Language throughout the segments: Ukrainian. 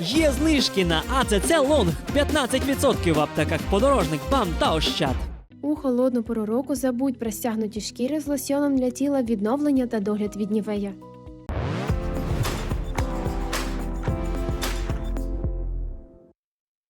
Є знижки на АЦЦ Лонг 15% в аптеках подорожник, БАМ та Ощад. У холодну пору року забудь про стягнуті шкіри з лосьоном для тіла відновлення та догляд від нівея.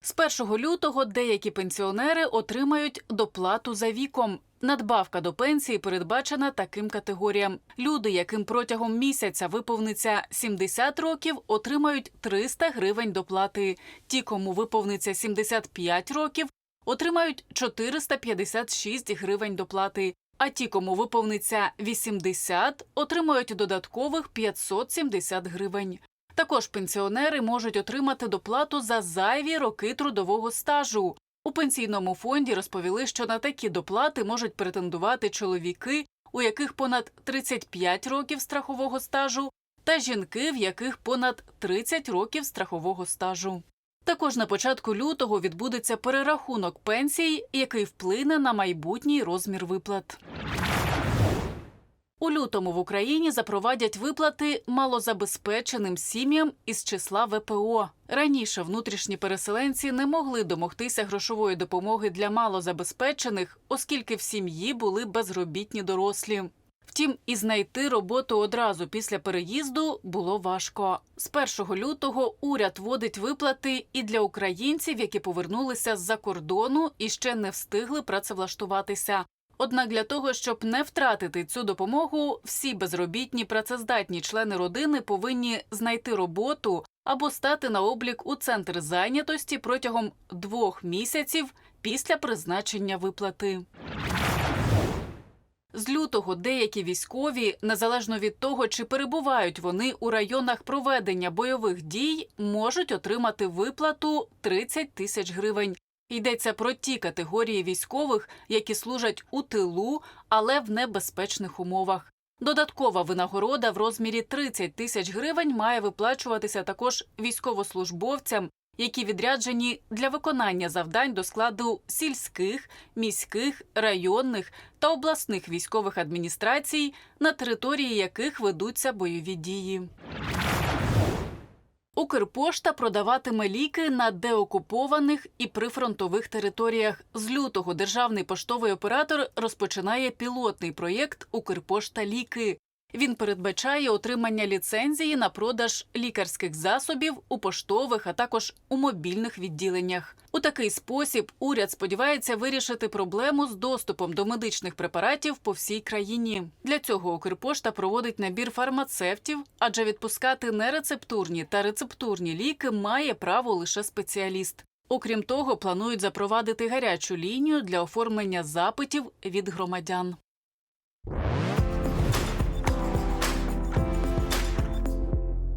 З 1 лютого деякі пенсіонери отримають доплату за віком. Надбавка до пенсії передбачена таким категоріям. Люди, яким протягом місяця виповниться 70 років, отримають 300 гривень доплати. Ті, кому виповниться 75 років, отримають 456 гривень доплати. А ті, кому виповниться 80, отримають додаткових 570 гривень. Також пенсіонери можуть отримати доплату за зайві роки трудового стажу. У пенсійному фонді розповіли, що на такі доплати можуть претендувати чоловіки, у яких понад 35 років страхового стажу, та жінки, в яких понад 30 років страхового стажу. Також на початку лютого відбудеться перерахунок пенсій, який вплине на майбутній розмір виплат. У лютому в Україні запровадять виплати малозабезпеченим сім'ям із числа ВПО. Раніше внутрішні переселенці не могли домогтися грошової допомоги для малозабезпечених, оскільки в сім'ї були безробітні дорослі. Втім, і знайти роботу одразу після переїзду було важко. З 1 лютого уряд вводить виплати і для українців, які повернулися з-за кордону і ще не встигли працевлаштуватися. Однак для того, щоб не втратити цю допомогу, всі безробітні працездатні члени родини повинні знайти роботу або стати на облік у центр зайнятості протягом двох місяців після призначення виплати. З лютого деякі військові, незалежно від того, чи перебувають вони у районах проведення бойових дій, можуть отримати виплату 30 тисяч гривень. Йдеться про ті категорії військових, які служать у тилу, але в небезпечних умовах. Додаткова винагорода в розмірі 30 тисяч гривень має виплачуватися також військовослужбовцям, які відряджені для виконання завдань до складу сільських, міських, районних та обласних військових адміністрацій, на території яких ведуться бойові дії. Укрпошта продаватиме ліки на деокупованих і прифронтових територіях. З лютого державний поштовий оператор розпочинає пілотний проєкт Укрпошта Ліки. Він передбачає отримання ліцензії на продаж лікарських засобів у поштових, а також у мобільних відділеннях. У такий спосіб уряд сподівається вирішити проблему з доступом до медичних препаратів по всій країні. Для цього Укрпошта проводить набір фармацевтів, адже відпускати нерецептурні та рецептурні ліки має право лише спеціаліст. Окрім того, планують запровадити гарячу лінію для оформлення запитів від громадян.